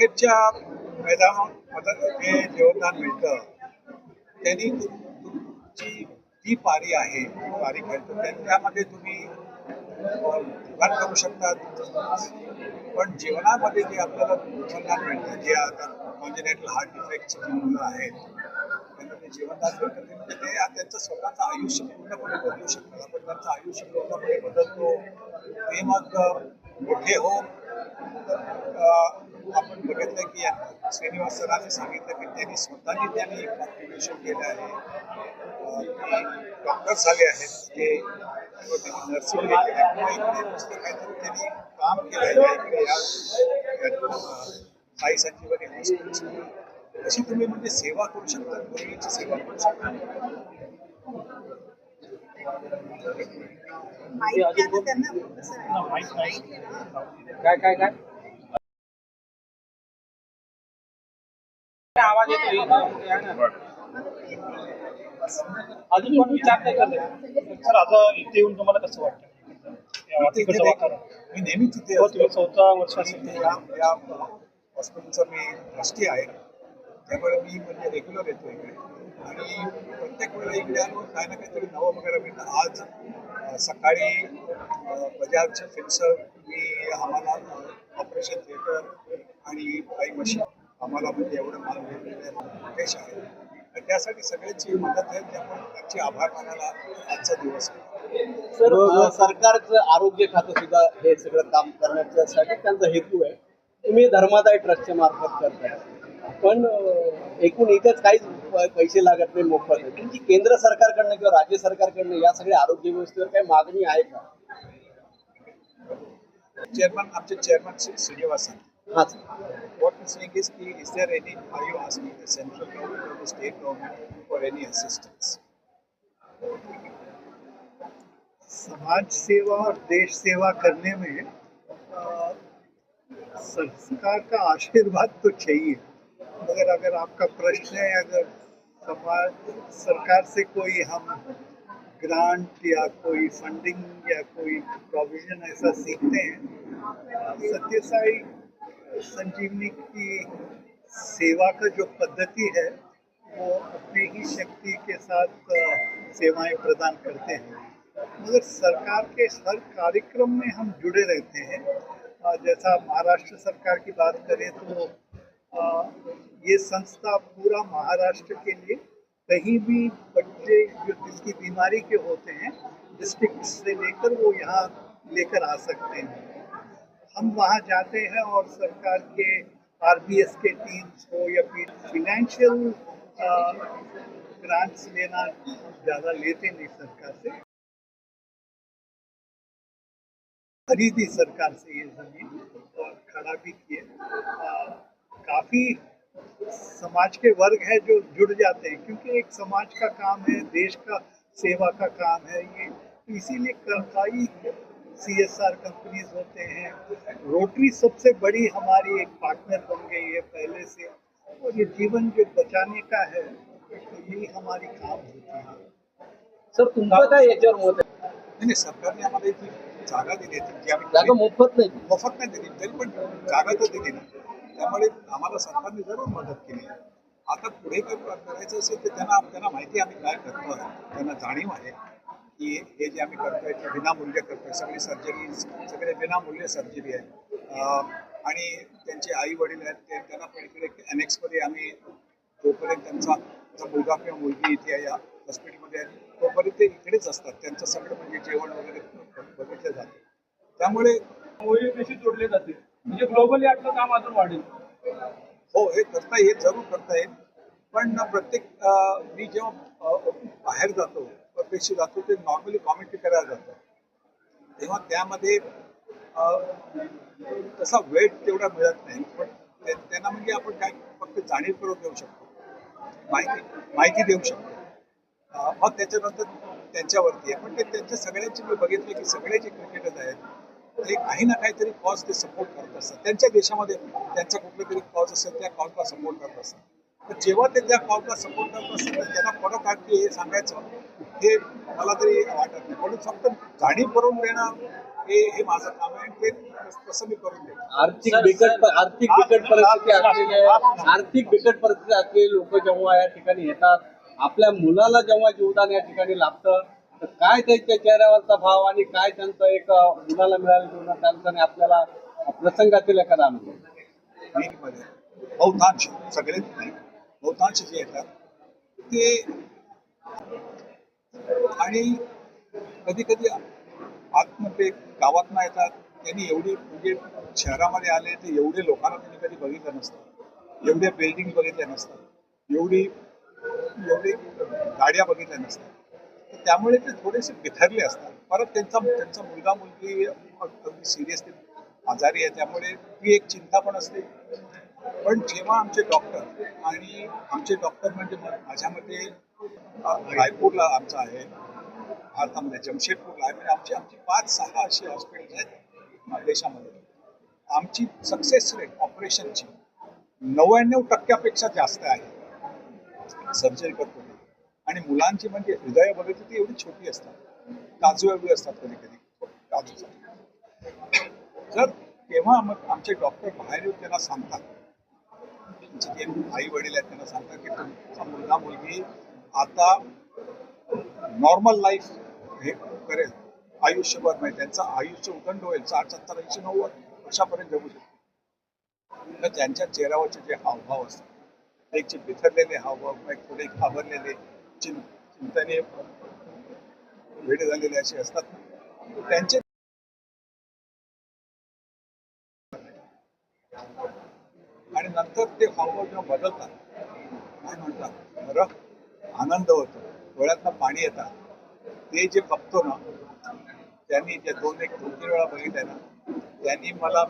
क्रिकेटच्या मैदानामध्ये जे जेवणदान मिळतं. त्यांनी तुमची जी पारी आहे पारी खेळतो त्यामध्ये तुम्ही दुकान करू शकतात. पण जीवनामध्ये जे आपल्याला जीवनदान मिळतं जे आता म्हणजे कॉन्जिनेटल हार्ट डिफेक्टची जी मुलं आहेत त्यांना ते जीवनदान मिळतं ते म्हणजे ते त्यांचं स्वतःचं आयुष्य पूर्णपणे बदलू शकतात. आपण त्यांचं आयुष्य पूर्णपणे बदलतो. ते मग मोठे हो आपण बघितलं की श्रीनिवास सरांनी सांगितलं की त्यांनी स्वतःनी त्यांनी कॉन्ट्रीब्युशन केलं आहे. डॉक्टर झाले आहेत. ते त्यांनी नर्सिंग केलं किंवा इकडे नुसतं काहीतरी त्यांनी काम केलं आहे. इकडे या साई संजीवनी हॉस्पिटल अशी तुम्ही म्हणजे सेवा करू शकता? पूर्वीची सेवा करू शकता? काय काय काय? अजून पण विचार नाही करते? सर आता इथे येऊन तुम्हाला कसं वाटतं? मी नेहमी तिथे हो. तुम्ही चौथा वर्ष या या हॉस्पिटलचा मी ट्रस्टी आहे. त्यामुळे मी म्हणजे रेग्युलर येतो इकडे. आणि प्रत्येक वेळेला इकडे आलो काही ना काहीतरी नवं वगैरे मिळतं आज सकाळी बजाजचे फिक्सर मी आम्हाला ऑपरेशन थिएटर आणि काही मशीन आम्हाला म्हणजे एवढं माल मिळालेलं मुकेश आहे. आणि त्यासाठी सगळ्यांची मदत आहे त्यामुळे त्यांचे आभार मानायला आजचा दिवस आहे. सर सरकारचं आरोग्य खातं सुद्धा हे सगळं काम करण्याच्यासाठी त्यांचा हेतू आहे. तुम्ही धर्मादाय ट्रस्टच्या मार्फत करताय. पण एकूण इथेच काहीच पैसे लागत नाही मोफत आहे. तुमची केंद्र सरकारकडनं किंवा राज्य सरकारकडनं या सगळ्या आरोग्य व्यवस्थेवर काही मागणी आहे का? चेअरमन आमचे चेअरमन श्री श्रीनिवासन हा What I'm saying is, is there any, are you asking the central government or the state government for any assistance? समाज सेवा और देश सेवा करने में अ, सरकार का आशीर्वाद तो चाहिए मगर अगर आपका प्रश्न है अगर समाज सरकार से कोई हम ग्रांट या कोई फंडिंग या कोई प्रोविज़न ऐसा सीखते हैं सत्य साई संजीवनी की सेवा का जो पद्धति है, वो अपनी ही शक्ति के साथ सेवाएँ प्रदान करते हैं। मगर सरकार के हर कार्यक्रम में हम जुड़े रहते हैं। जैसा महाराष्ट्र सरकार की बात करें तो ये संस्था पूरा महाराष्ट्र के लिए कहीं भी बच्चे जो दिल की बीमारी के होते हैं, डिस्ट्रिक्ट से लेकर वो यहाँ लेकर आ सकते हैं। हम वहाँ जाते हैं और सरकार के आरबीएस के टीम्स हो या फिर फिनेंशियल ग्रांट्स लेना ज़्यादा लेते नहीं सरकार से। खरीदी सरकार से ये ज़मीन और खड़ा भी किए। काफ़ी समाज के वर्ग है जो जुड़ जाते हैं, क्योंकि एक समाज का काम है, देश का सेवा का काम है ये। इसीलिए क- कई सी एस आर कंपनीज होते हैं। रोटरी सबसे बड़ी हमारी एक पार्टनर बन गई है पहले से। और ये जीवन जो बचाने का है तो यही हमारी काम होती है। सर तुमचं काय याच्यावर मत आहे नाही नाही, सरकारने आम्हाला इथे जागा दिली आहे आम्ही जागा मोफत नाही मोफत नाही दिली तरी पण जागा तर दिली ना। त्यामुळे आम्हाला सरकारने जरूर मदत केली आहे आता पुढे काय करायचं असेल तर त्यांना त्यांना माहिती आम्ही काय करतो आहे त्यांना जाणीव आहे. की हे जे आम्ही करतोय ते विनामूल्य करतोय. सगळी सर्जरी सगळे विनामूल्य सर्जरी आहे. आणि त्यांचे आई वडील आहेत ते त्यांना पण इकडे अनेक्समध्ये आम्ही जोपर्यंत त्यांचा त्यांचा मुलगा किंवा मुलगी इथे या हॉस्पिटलमध्ये आहे तोपर्यंत ते इकडेच असतात. त्यांचं सगळं म्हणजे जेवण वगैरे बघितलं जातं. त्यामुळे जोडले जाते? म्हणजे ग्लोबली आपलं काम अजून वाढेल. हो हे करता येईल जरूर करता येईल. पण प्रत्येक मी जेव्हा बाहेर जातो परदेशी जातो ते नॉर्मली कॉमेंट्री करायला जातं तेव्हा त्यामध्ये तसा वेट तेवढा मिळत नाही. पण त्यांना म्हणजे आपण काय फक्त जाणीव करून देऊ शकतो. माहिती माहिती देऊ शकतो. मग त्याच्यानंतर त्यांच्यावरती आहे. पण ते त्यांच्या सगळ्यांची मी बघितलं की सगळे जे क्रिकेटर्स आहेत ते काही ना काहीतरी कॉज ते सपोर्ट करत असतात. त्यांच्या देशामध्ये त्यांचा कुठला तरी कॉज असेल त्या कॉजला सपोर्ट करत असतात. तर जेव्हा ते त्या कॉजला सपोर्ट करत असतात तर त्यांना परत आणखी हे सांगायचं हे मला तरी वाटत नाही. म्हणून फक्त जाणीव करून देणं हे हे माझं काम आहे. ते तसं- मी करून देईन. आर्थिक बिकट आर्थिक बिकट परिस्थिती असलेले आर्थिक बिकट परिस्थिती असलेले लोक जेव्हा या ठिकाणी येतात आपल्या मुलाला जेव्हा जीवदान या ठिकाणी लाभतं तर काय त्यांच्या चेहऱ्यावरचा भाव आणि काय त्यांचं एक मुलाला मिळालं जीवनात त्यांचा आणि आपल्याला प्रसंगातील एखादा अनुभव? बहुतांश सगळेच नाही. बहुतांश जे येतात ते आणि कधी कधी आतमध्ये गावात ना येतात. त्यांनी एवढी म्हणजे शहरामध्ये आले ते एवढे लोकांना त्यांनी कधी बघितलं नसतं. एवढ्या बिल्डिंग बघितल्या नसतात. एवढी एवढी गाड्या बघितल्या नसतात. तर त्यामुळे ते थोडेसे बिथरले असतात. परत त्यांचा त्यांचा मुलगा मुलगी अगदी सिरियसली आजारी आहे. त्यामुळे ती एक चिंता पण असते. पण जेव्हा आमचे डॉक्टर आणि आमचे डॉक्टर म्हणजे माझ्या मते रायपूरला आमचं आहे. भारतामध्ये जमशेदपूरला आहे. म्हणजे आमची आमची पाच सहा अशी हॉस्पिटल्स आहेत देशामध्ये. आमची सक्सेस रेट ऑपरेशनची नव्याण्णव टक्क्यापेक्षा जास्त आहे. सर्जरी करतो आणि मुलांची म्हणजे हृदय बघितली ती एवढी छोटी असतात. काजू एवढी असतात कधी कधी काजू तर तेव्हा मग आमचे डॉक्टर बाहेर येऊन त्यांना सांगतात. जे आई वडील आहेत त्यांना सांगतात की तुमचा मुलगा मुलगी आता नॉर्मल लाईफ हे करेल. आयुष्यभर म्हणजे त्यांचं आयुष्य उदंड होईल. साठ सत्तर ऐंशी नव्वद वर्षापर्यंत जगू शकतो तर त्यांच्या चेहऱ्यावरचे जे हावभाव असतात एक जे बिथरलेले हावभाव एक थोडे घाबरलेले चिं चिंतने भेट झालेले असे असतात. त्यांचे आणि नंतर ते हावभाव जेव्हा बदलतात काय म्हणतात? बरं? आनंद होतो. डोळ्यातनं पाणी येतात ते जे बघतो ना त्यांनी जे दोन एक दोन तीन वेळा बघितलंय ना त्यांनी मला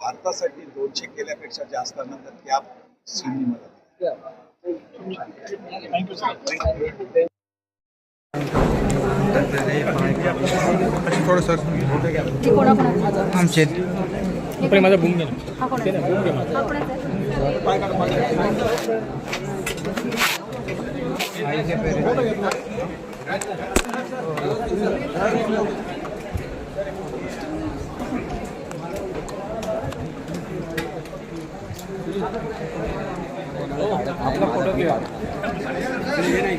भारतासाठी दोनशे केल्यापेक्षा जास्त आनंद त्या सिनेमाला दिला. थँक्यू सर आमचे. माझा भूम आपला फोटो घेऊ नाही